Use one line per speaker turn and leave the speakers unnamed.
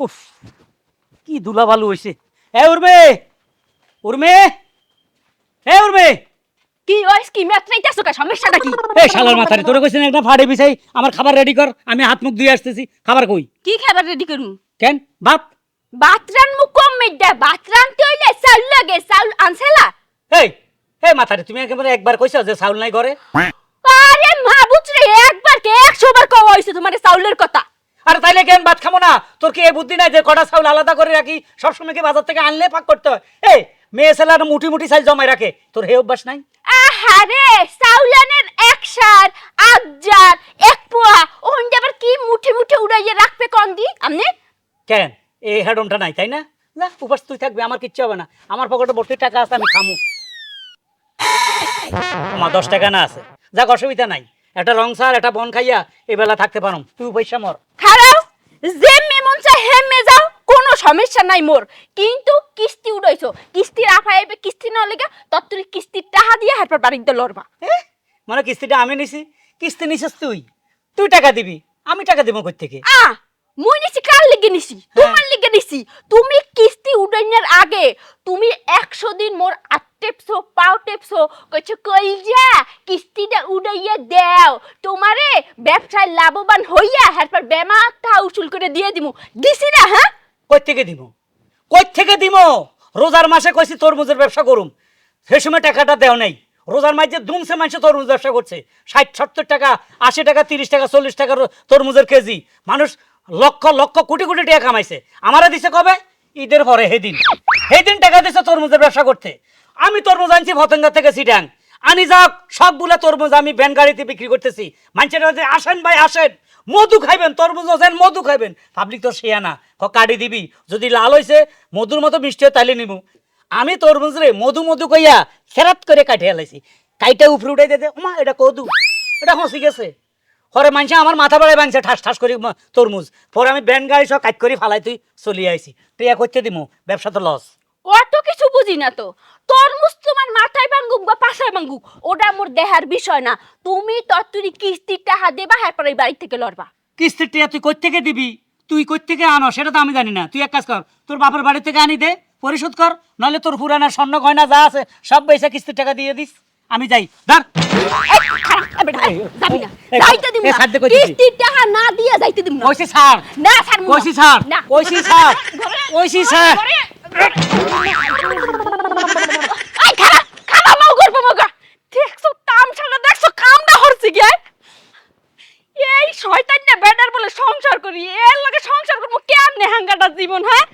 উফ কি ধুলা ভালো হইছে। এ উর্মে উর্মে এ উর্মে।
কি কি? কা সমস্যাটা কি?
এই শালার মাথারে তোরে কইছেন একটা ফাড়ে বিছাই আমার খাবার রেডি কর আমি হাত মুখ ধুয়ে আসতেছি। খাবার কই?
কি খাবার রেডি করুম?
কেন? ভাত?
বাতরান কম বাতরান তইলে চাউল লাগে চাউল আনছেলা
এই এই মাথারে তুমি একেবারে একবার কইছো যে চাউল নাই ঘরে?
আরে মা বুঝরে একবার কে একশো বার কওয়া হইছে তোমার চাউলের কথা?
আরে তাইলে কেন ভাত খাব না? তোর কি এই বুদ্ধি নাই যে কটা চাউল আলাদা করে রাখি? সবসময় কি বাজার থেকে আনলে পাক করতে হয়? এই মেয়ে ছেলের মুঠি মুঠি চাল জমাই রাখে। তোর হে অভ্যাস নাই?
আহারে চাউলানের এক সার আজার এক পোয়া। ওহন আবার কি মুঠি মুঠি উড়াইয়ে রাখবে কোন দি আমনে
কেন? এই হেডমটা নাই তাই না? না উপাস তুই থাকবি আমার কিচ্ছু হবে না। আমার পকেটে ভর্তি টাকা আছে আমি খামু। আমার দশ টাকা না আছে। যাক অসুবিধা নাই। একটা রং সার একটা বন খাইয়া এই বেলা থাকতে পারো তুই পয়সা মর।
খারাও যেমে মন চায় হেমে যাও কোনো সমস্যা নাই মোর। কিন্তু কিস্তি উড়াইছো কিস্তির আফাইবে কিস্তি না লেগে তত্তরি কিস্তির টাহা দিয়ে হারপার বাড়িতে লড়বা।
মানে কিস্তিটা আমি নিছি? কিস্তি নিছিস তুই? তুই টাকা দিবি আমি টাকা দিব কই থেকে
আ মুই নিছি কার লিগে নিছি? তোমার লিগে নিছি। তুমি কিস্তি উড়াইনার আগে তুমি একশো দিন মোর আট টেপছো পাও টেপছো কইছো কই যা কিস্তিটা উড়াইয়া দাও তোমারে ব্যবসায় লাভবান হইয়া হারপার বেমা টাকা উসুল করে দিয়ে দিমু দিছি না হ্যাঁ
কই থেকে দিব কই থেকে দিব রোজার মাসে কইছি তরমুজের ব্যবসা করুম সে সময় টাকাটা দেও নাই রোজার মাঝে দুমসে মানুষ তরমুজ ব্যবসা করছে ষাট সত্তর টাকা আশি টাকা তিরিশ টাকা চল্লিশ টাকার তরমুজের কেজি মানুষ লক্ষ লক্ষ কোটি কোটি টাকা কামাইছে আমারা দিছে কবে ঈদের পরে সেদিন সেদিন টাকা দিছে তরমুজের ব্যবসা করতে আমি তরমুজ আনছি ভতঙ্গা থেকে সিটাং আনি যাক, সবগুলা তরমুজ আমি ভ্যান গাড়িতে বিক্রি করতেছি। মানুষের আসেন ভাই, আসেন। মধু খাইবেন তরমুজ আছেন মধু খাইবেন। পাবলিক তো সে না কাটি দিবি? যদি লাল হয়েছে মধুর মতো মিষ্টি হয়, তাইলে নিবো আমি তরমুজ রে মধু মধু কইয়া ফেরাত করে কাটিয়ে লাইছি। কাইটা উপরে উঠাই দে, ওমা, এটা কদু, এটা হসি গেছে। পরে মানুষে আমার মাথা বাড়ায় ভাঙছে, ঠাস ঠাস করি তরমুজ। পরে আমি ব্যান গাড়ি সব কাট করে, ফালাই তুই চলিয়ে আইছি। তুই এক করতে দিমু, ব্যবসা তো লস।
অত কিছু বুঝি না তো। তরমুজ তোমার মাথায় ভাঙ্গুক বা পাশায় ভাঙ্গুক ওটা মোর দেহার বিষয় না। তুমি তত্তরি কিস্তির টাকা দেবা হারপর এই বাড়ি থেকে লড়বা।
কিস্তির টিয়া তুই কই থেকে দিবি? তুই কই থেকে আনো সেটা তো আমি জানি না। তুই এক কাজ কর তোর বাপের বাড়ি থেকে আনি দে পরিশোধ কর নইলে তোর পুরানা স্বর্ণ গয়না যা আছে সব পয়সা কিস্তির টাকা দিয়ে দিস। আমি যাই। ধর।
যাইতে দিব না। কিস্তির টাকা না দিয়া যাইতে দিব না।
কইছি স্যার
না ছাড়
কইছি স্যার
না।
কইছি স্যার কইছি স্যার
শয়তান না বেডার বলে সংসার করি। এর লগে সংসার করব কেমনে হাঙ্গাটা জীবন হ্যাঁ?